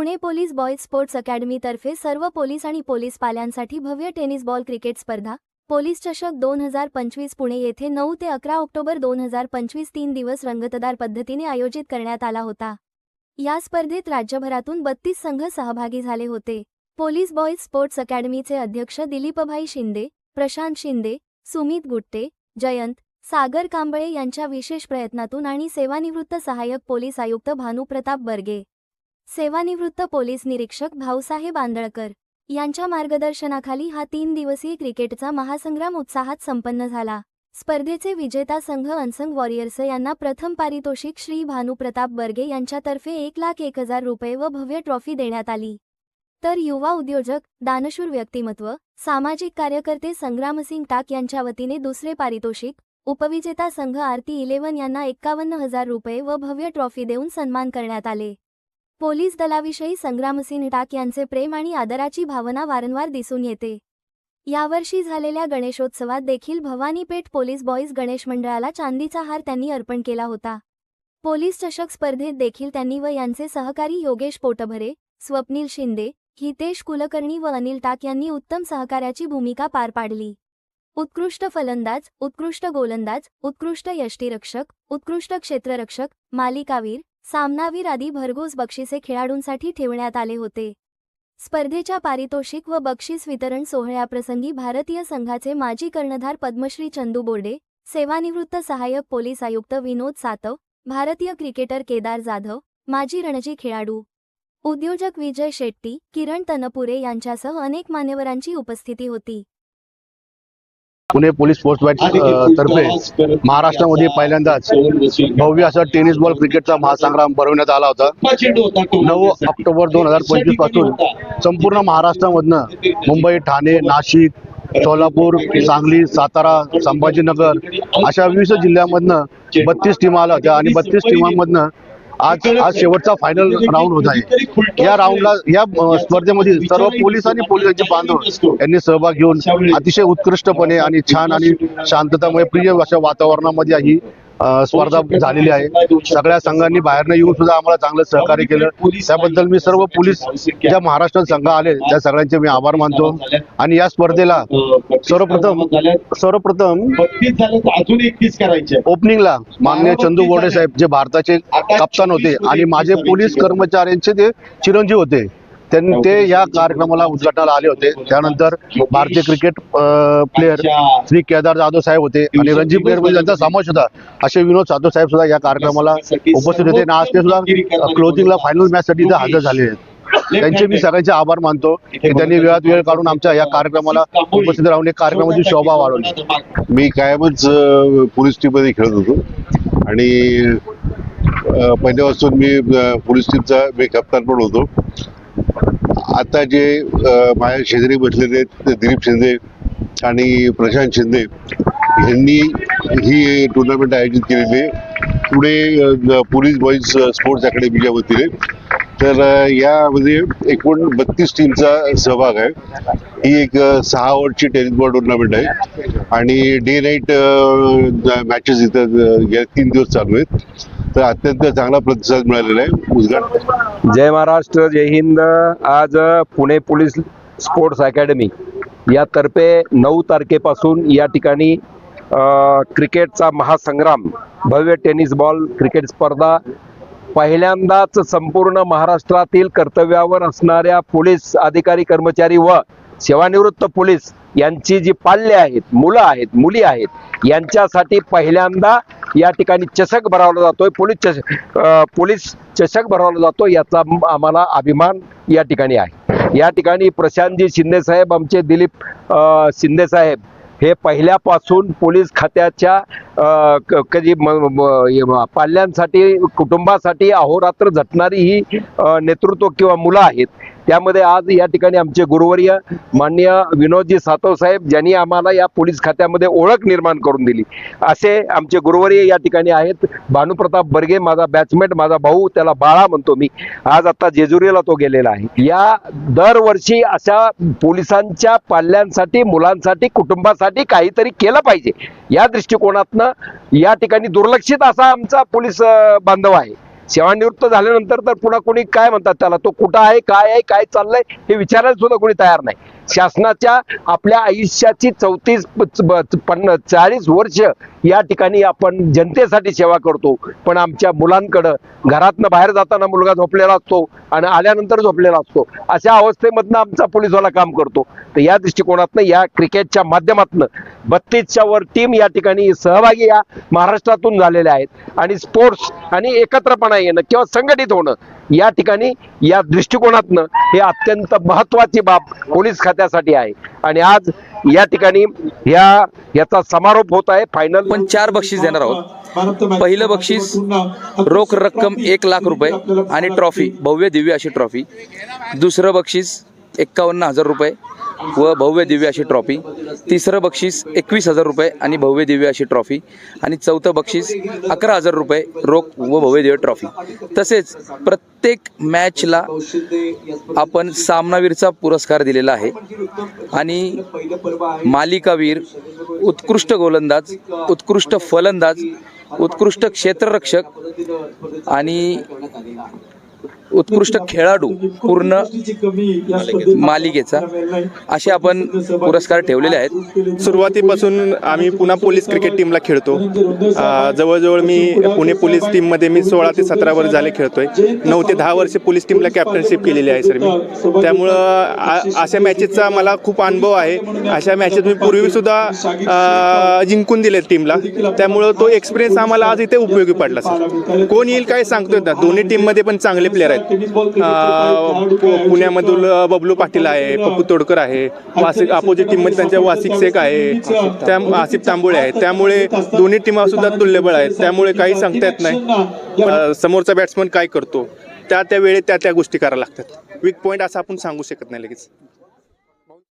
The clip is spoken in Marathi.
पुणे पोलीस बॉयज स्पोर्ट्स अकॅडमीतर्फे सर्व पोलीस आणि पोलीस पाल्यांसाठी भव्य टेनिस बॉल क्रिकेट स्पर्धा पोलीस चषक दोन हजार पंचवीस पुणे येथे नऊ ते अकरा ऑक्टोबर दोन हजार पंचवीस तीन दिवस रंगतदार पद्धतीने आयोजित करण्यात आला होता. या स्पर्धेत राज्यभरातून बत्तीस संघ सहभागी झाले होते. पोलीस बॉयज स्पोर्ट्स अकॅडमीचे अध्यक्ष दिलीपभाई शिंदे प्रशांत शिंदे सुमित गुट्टे जयंत सागर कांबळे यांच्या विशेष प्रयत्नातून आणि सेवानिवृत्त सहाय्यक पोलीस आयुक्त भानुप्रताप बर्गे सेवानिवृत्त पोलीस निरीक्षक भाऊसाहेब आंदळकर यांच्या मार्गदर्शनाखाली हा तीन दिवसीय क्रिकेटचा महासंग्राम उत्साहात संपन्न झाला. स्पर्धेचे विजेता संघ अनसंग वॉरियर्स यांना प्रथम पारितोषिक श्री भानुप्रताप बर्गे यांच्यातर्फे एक लाख एक हजार रुपये व भव्य ट्रॉफी देण्यात आली. तर युवा उद्योजक दानशूर व्यक्तिमत्व सामाजिक कार्यकर्ते संग्रामसिंग टाक यांच्या वतीने दुसरे पारितोषिक उपविजेता संघ आरती इलेव्हन यांना एक्कावन्न हजार रुपये व भव्य ट्रॉफी देऊन सन्मान करण्यात आले. पोलीस दलाविषयी संग्रामसिंह टाक यांचे प्रेम आणि आदराची भावना वारंवार दिसून येते. यावर्षी झालेल्या गणेशोत्सवात देखील भवानीपेठ पोलीस बॉईज गणेश मंडळाला चांदीचा हार त्यांनी अर्पण केला होता. पोलीस चषक स्पर्धेत देखील त्यांनी व यांचे सहकारी योगेश पोटभरे स्वप्नील शिंदे हितेश कुलकर्णी व अनिल टाक यांनी उत्तम सहकार्याची भूमिका पार पाडली. उत्कृष्ट फलंदाज उत्कृष्ट गोलंदाज उत्कृष्ट यष्टीरक्षक उत्कृष्ट क्षेत्ररक्षक मालिकावीर सामनावीर आदी भरघोस बक्षिसे खेळाडूंसाठी ठेवण्यात आले होते. स्पर्धेच्या पारितोषिक व बक्षीस वितरण सोहळ्याप्रसंगी भारतीय संघाचे माजी कर्णधार पद्मश्री चंदू बोर्डे सेवानिवृत्त सहाय्यक पोलीस आयुक्त विनोद सातव भारतीय क्रिकेटर केदार जाधव माजी रणजी खेळाडू उद्योजक विजय शेट्टी किरण तनपुरे यांच्यासह अनेक मान्यवरांची उपस्थिती होती. पुणे पोलीस स्पोर्ट्स बॅट अ, तर्फे महाराष्ट्रामध्ये पहिल्यांदाच भव्य असा टेनिस बॉल क्रिकेटचा महासंग्राम भरवण्यात आला होता. नऊ ऑक्टोबर दोन हजार पंचवीसपासून संपूर्ण महाराष्ट्रामधनं मुंबई ठाणे नाशिक सोलापूर सांगली सातारा संभाजीनगर अशा विविध जिल्ह्यामधनं बत्तीस टीमा आल्या होत्या. आणि बत्तीस टीमांमधनं आज आज शेवटचा फायनल राऊंड होत आहे. या राऊंडला या स्पर्धेमध्ये सर्व पोलीस आणि पोलिसांचे बांधव यांनी सहभाग घेऊन अतिशय उत्कृष्टपणे आणि छान आणि शांततामय प्रिय अशा वातावरणामध्ये ही स्पर्धा झालेली आहे. सगळ्या संघांनी बाहेरनं येऊन सुद्धा आम्हाला चांगलं सहकार्य केलं. त्याबद्दल मी सर्व पोलीस ज्या महाराष्ट्रात संघ आले त्या सगळ्यांचे मी आभार मानतो. आणि या स्पर्धेला सर्वप्रथम सर्वप्रथम ओपनिंगला माननीय चंदू बोर्डे साहेब जे भारताचे कप्तान होते आणि माझे पोलीस कर्मचाऱ्यांचे ते चिरंजीव होते. त्यांनी ते या कार्यक्रमाला उद्घाटनाला आले होते. त्यानंतर भारतीय क्रिकेट प्लेअर श्री केदार जाधव साहेब होते आणि रणजी प्लेअरमध्ये त्यांचा समावेश होता. असे विनोद साधव साहेब सुद्धा या कार्यक्रमाला उपस्थित होते. आणि आज ते सुद्धा क्लोजिंगला फायनल मॅच साठी इथे हजर झाले आहेत. त्यांचे मी सगळ्यांचे आभार मानतो. की त्यांनी वेळात वेळ काढून आमच्या या कार्यक्रमाला उपस्थित राहून एक कार्यक्रमाची शोभा वाढवली. मी कायमच पोलीस टीममध्ये खेळत होतो. आणि पहिल्यापासून मी पोलीस टीमचा मी कप्तान पण होतो. आता जे माझ्या शेजारी बसलेले आहेत दिलीप शिंदे आणि प्रशांत शिंदे यांनी ही टुर्नामेंट आयोजित केलेली आहे. पुणे पोलीस बॉईज स्पोर्ट्स अकॅडमीच्या वतीने. तर यामध्ये एकूण बत्तीस टीमचा सहभाग आहे. ही एक सहा ओव्हरची टेनिस बॉल टुर्नामेंट आहे. आणि डे नाईट मॅचेस इथं अ, तीन दिवस चालू आहेत. तर अत्यंत चांगला प्रतिसाद मिळालेला आहे. उद्घाटन. जय महाराष्ट्र जय हिंद. आज पुणे पोलीस स्पोर्ट्स अकॅडमी यातर्फे नऊ तारखेपासून या ठिकाणी क्रिकेटचा महासंग्राम भव्य टेनिस बॉल क्रिकेट स्पर्धा पहिल्यांदाच संपूर्ण महाराष्ट्रातील कर्तव्यावर असणाऱ्या पोलीस अधिकारी कर्मचारी व सेवानिवृत्त पोलीस यांची जी पाल्य आहेत मुलं आहेत मुली आहेत यांच्यासाठी पहिल्यांदा या ठिकाणी चषक भरवला जातोय. पोलीस चषक पोलीस चषक भरवला जातो याचा आम्हाला अभिमान या ठिकाणी आहे. या ठिकाणी प्रशांतजी शिंदे साहेब आमचे दिलीप शिंदेसाहेब शिंदे साहेब हे पहिल्यापासून पोलीस खात्याच्या कधी पाल्यांसाठी कुटुंबासाठी अहोरात्र झटणारी ही नेतृत्व किंवा मुलं आहेत. त्यामध्ये आज या ठिकाणी आमचे गुरुवर्य मान्य विनोदजी सातव साहेब ज्यांनी आम्हाला या पोलीस खात्यामध्ये ओळख निर्माण करून दिली. असे आमचे गुरुवर्य या ठिकाणी आहेत. भानुप्रताप बर्गे माझा बॅचमेट माझा भाऊ त्याला बाळा म्हणतो मी. आज आता जेजुरीला तो गेलेला आहे. या दरवर्षी अशा पोलिसांच्या पाल्यांसाठी मुलांसाठी कुटुंबासाठी काहीतरी केलं पाहिजे. या दृष्टिकोनातनं या ठिकाणी दुर्लक्षित असा आमचा पोलीस बांधव आहे. सेवानिवृत्त झाल्यानंतर तर पुन्हा कोणी काय म्हणतात त्याला? तो कुठं आहे काय आहे काय चाललंय हे विचारायला सुद्धा कोणी तयार नाही. शासनाच्या आपल्या आयुष्याची चौतीस पन्नास चाळीस वर्ष या ठिकाणी आपण जनतेसाठी सेवा करतो. पण आमच्या मुलांकडं घरातनं बाहेर जाताना मुलगा झोपलेला असतो आणि आल्यानंतर झोपलेला असतो. अशा अवस्थेमधनं आमचा पोलिसवाला काम करतो. तर या दृष्टिकोनातनं या क्रिकेटच्या माध्यमातनं बत्तीसच्या वर टीम या ठिकाणी सहभागी या महाराष्ट्रातून झालेल्या आहेत. आणि स्पोर्ट्स आणि एकत्रपणा येणं किंवा संघटित होणं या ठिकाणी या दृष्टिकोनातनं हे अत्यंत महत्वाची बाब पोलीस खात्यासाठी आहे. आणि आज या ठिकाणी या याचा समारोप होत आहे. फायनल पण चार बक्षीस देणार आहोत. पहिलं बक्षीस रोख रक्कम एक लाख रुपये आणि ट्रॉफी भव्य दिव्य अशी ट्रॉफी दुसरं बक्षीस एक्कावन्न हजार रुपये व भव्य दिव्य अशी ट्रॉफी. तिसरं बक्षीस एकवीस हजार रुपये आणि भव्य दिव्य अशी ट्रॉफी. आणि चौथं बक्षीस अकरा हजार रुपये रोख व भव्य दिव्य ट्रॉफी. तसेच प्रत्येक मॅचला आपण सामनावीरचा पुरस्कार दिलेला आहे. आणि मालिकावीर उत्कृष्ट गोलंदाज उत्कृष्ट फलंदाज उत्कृष्ट क्षेत्ररक्षक आणि उत्कृष्ट खेळाडू पूर्ण मालिकेचा असे आपण पुरस्कार ठेवलेले आहेत. सुरुवातीपासून आम्ही पुन्हा पोलीस क्रिकेट टीमला खेळतो. जवळजवळ मी पुणे पोलीस टीममध्ये मी सोळा ते सतरा वर्ष झाले खेळतोय. नऊ ते दहा वर्ष पोलीस टीमला कॅप्टनशिप केलेली आहे सर मी. त्यामुळं आ- अशा मॅचेसचा मला खूप अनुभव आहे. अशा मॅचेस मी पूर्वीसुद्धा जिंकून दिले टीमला त्यामुळं तो एक्सपिरियन्स आम्हाला आज इथे उपयोगी पडला सर. कोण येईल काय सांगतोय ना? दोन्ही टीममध्ये पण चांगले प्लेअर आहेत. पुण्यामधून बबलू पाटील आहे पप्पू तोडकर आहे वासिक अपोजिट टीममध्ये त्यांच्या वासिक शेख आहे त्या आसिफ तांबोळे आहेत. त्यामुळे दोन्ही टीमा सुद्धा तुल्यबळ आहेत. त्यामुळे काही सांगता येत नाही. समोरचा बॅट्समन काय करतो? त्या त्या वेळेत त्या त्या गोष्टी करायला लागतात. वीक पॉईंट असं आपण सांगू शकत नाही लगेच.